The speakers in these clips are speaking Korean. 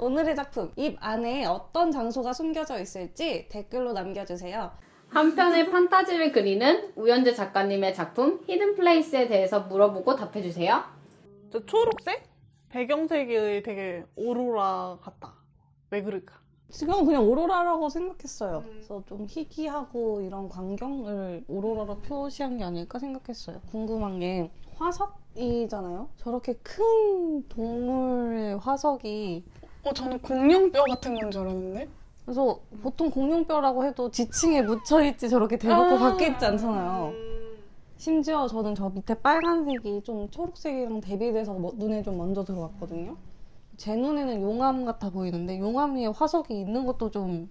오늘의 작품 입 안에 어떤 장소가 숨겨져 있을지 댓글로 남겨주세요. 한편의 판타지를 그리는 우연재 작가님의 작품 히든 플레이스에 대해서 물어보고 답해주세요. 저 초록색? 배경색이 되게 오로라 같다. 왜 그럴까? 지금 그냥 오로라라고 생각했어요. 그래서 좀 희귀하고 이런 광경을 오로라로 표시한 게 아닐까 생각했어요. 궁금한 게 화석이잖아요. 저렇게 큰 동물의 화석이 어, 저는 공룡뼈 같은 건 줄 알았는데. 그래서 보통 공룡뼈라고 해도 지층에 묻혀 있지 저렇게 대놓고 밖에 있지 않잖아요. 심지어 저는 저 밑에 빨간색이 좀 초록색이랑 대비돼서 뭐- 눈에 좀 먼저 들어왔거든요. 제 눈에는 용암 같아 보이는데 용암 위에 화석이 있는 것도 좀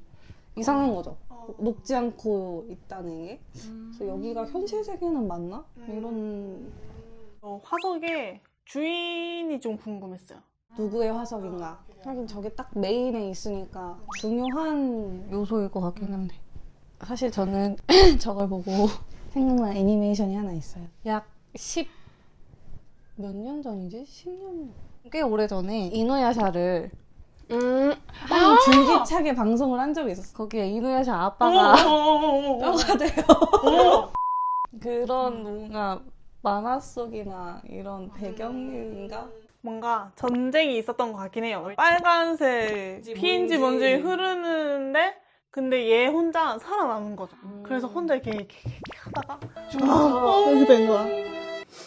이상한 거죠. 녹지 않고 있다는 게. 그래서 여기가 현실 세계는 맞나? 이런 어, 화석의 주인이 좀 궁금했어요. 누구의 화석인가. 하긴 저게 딱 메인에 있으니까 중요한 요소일 것 같긴 한데. 사실 저는 저걸 보고 생각난 애니메이션이 하나 있어요. 약 10, 몇 년 전이지? 10년? 꽤 오래 전에 이누야샤를 음, 딱 줄기차게 방송을 한 적이 있었어. 거기에 이누야샤 아빠가 뼈가 돼요. 그런 뭔가 만화 속이나 이런 배경인가? 뭔가 전쟁이 있었던 것 같긴 해요. 빨간색 피인지 뭔지 흐르는데 근데 얘 혼자 살아남은 거죠. 그래서 혼자 이렇게, 이렇게, 이렇게 하다가 아, 이렇게 된 거야.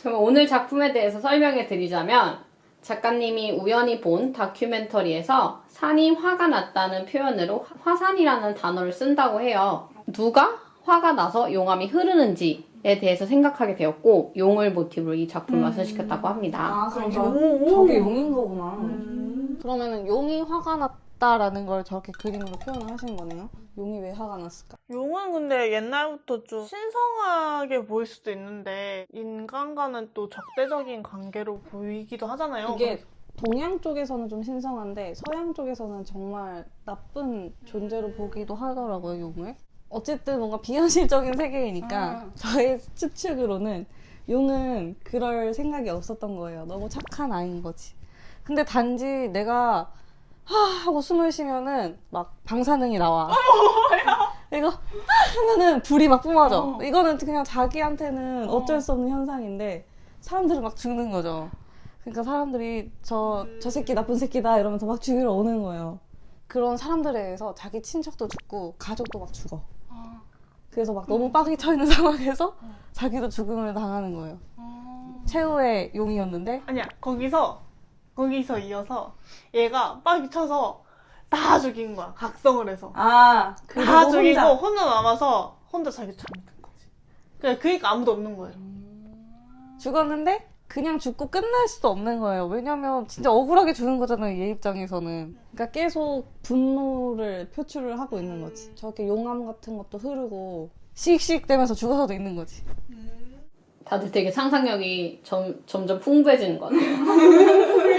그럼 오늘 작품에 대해서 설명해 드리자면 작가님이 우연히 본 다큐멘터리에서 산이 화가 났다는 표현으로 화산이라는 단어를 쓴다고 해요. 누가 화가 나서 용암이 흐르는지 에 대해서 생각하게 되었고 용을 모티브로 이 작품을 완성시켰다고 합니다. 아, 그럼 저, 오. 저게 용인 거구나. 음. 그러면은 용이 화가 났 다라는 걸 저렇게 그림으로 표현을 하신 거네요. 용이 왜 화가 났을까? 용은 근데 옛날부터 좀 신성하게 보일 수도 있는데 인간과는 또 적대적인 관계로 보이기도 하잖아요. 이게 동양 쪽에서는 좀 신성한데 서양 쪽에서는 정말 나쁜 존재로 보기도 하더라고요, 용을. 어쨌든 뭔가 비현실적인 세계이니까 아. 저의 추측으로는 용은 그럴 생각이 없었던 거예요. 너무 착한 아이인 거지. 근데 단지 내가 하 하고 숨을 쉬면은 막 방사능이 나와. 이거 하 하면은 불이 막 뿜어져. 어. 이거는 그냥 자기한테는 어쩔 수 없는 현상인데 사람들은 막 죽는 거죠. 그러니까 사람들이 저, 저 새끼 나쁜 새끼다 이러면서 막 죽이러 오는 거예요. 그런 사람들에 의해서 자기 친척도 죽고 가족도 막 죽어. 아, 그래서 막 너무 빡이 쳐 있는 상황에서 자기도 죽음을 당하는 거예요. 아. 최후의 용이었는데 아니야 거기서 거기서 이어서 얘가 빡이 쳐서 다 죽인 거야 각성을 해서 아다 죽이고 혼자. 남아서 혼자 자기 잠든 거지. 그러니까 그니까 아무도 없는 거예요. 죽었는데 그냥 죽고 끝날 수도 없는 거예요. 왜냐면 진짜 억울하게 죽은 거잖아요. 얘 입장에서는. 그러니까 계속 분노를 표출을 하고 있는 거지. 저렇게 용암 같은 것도 흐르고 씩씩 되면서 죽어서도 있는 거지. 다들 되게 상상력이 점, 점점 풍부해지는 것 같아요.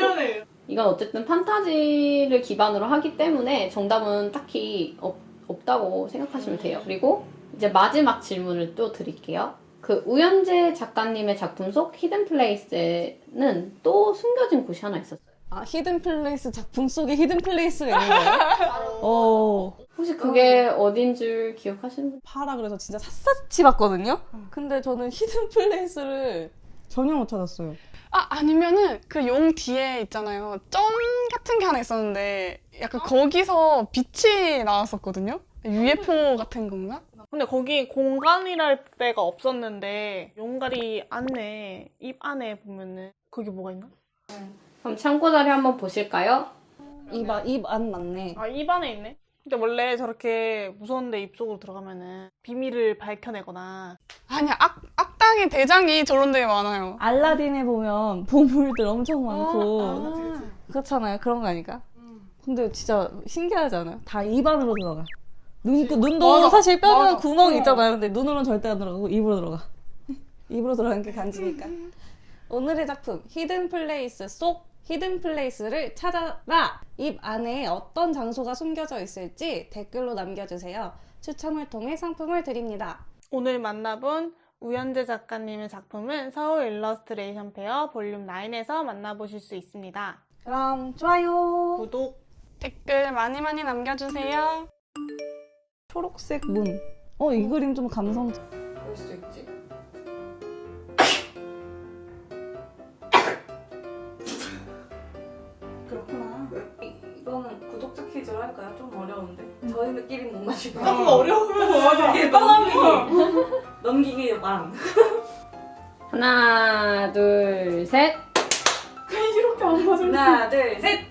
이건 어쨌든 판타지를 기반으로 하기 때문에 정답은 딱히 없, 없다고 생각하시면 돼요. 그리고 이제 마지막 질문을 또 드릴게요. 그 우연재 작가님의 작품 속 히든 플레이스에는 또 숨겨진 곳이 하나 있었어요. 아 히든 플레이스 작품 속에 히든 플레이스가 있는 거예요? 어. 혹시 그게 어딘 줄 기억하시는 분? 파라 그래서 진짜 샅샅이 봤거든요. 근데 저는 히든 플레이스를 전혀 못 찾았어요. 아, 아니면은 그 용 뒤에 있잖아요. 점 같은 게 하나 있었는데 약간 거기서 빛이 나왔었거든요. UFO 같은 건가? 근데 거기 공간이랄 데가 없었는데 용가리 안에 입 안에 보면은 거기 뭐가 있나? 그럼 참고 자료 한번 보실까요? 입안 맞네. 아 입 안에 있네. 근데 원래 저렇게 무서운 데 입속으로 들어가면은 비밀을 밝혀내거나 아니야, 악, 악당의 대장이 저런 데에 많아요. 알라딘에 보면 보물들 엄청 많고 그렇잖아요. 그런 거 아닐까? 근데 진짜 신기하지 않아요? 다 입 안으로 들어가. 눈, 그 눈도 맞아. 사실 뼈는 맞아. 구멍이 어. 있잖아요. 근데 눈으로는 절대 안 들어가고 입으로 들어가. 입으로 들어가는 게 간지니까. 오늘의 작품 히든 플레이스 속 히든 플레이스를 찾아라. 입 안에 어떤 장소가 숨겨져 있을지 댓글로 남겨주세요. 추첨을 통해 상품을 드립니다. 오늘 만나본 우현재 작가님의 작품은 서울 일러스트레이션 페어 볼륨 9에서 만나보실 수 있습니다. 그럼 좋아요. 구독, 댓글 많이 많이 남겨주세요. 초록색 문. 어, 이 그림 좀 감성. 그럴 수 있지. 저희들끼리 못 거야. 조금 어려우면 맞아. 이게 떠넘기기. 넘기기 만. 하나, 둘, 셋. 하나, 둘, 셋.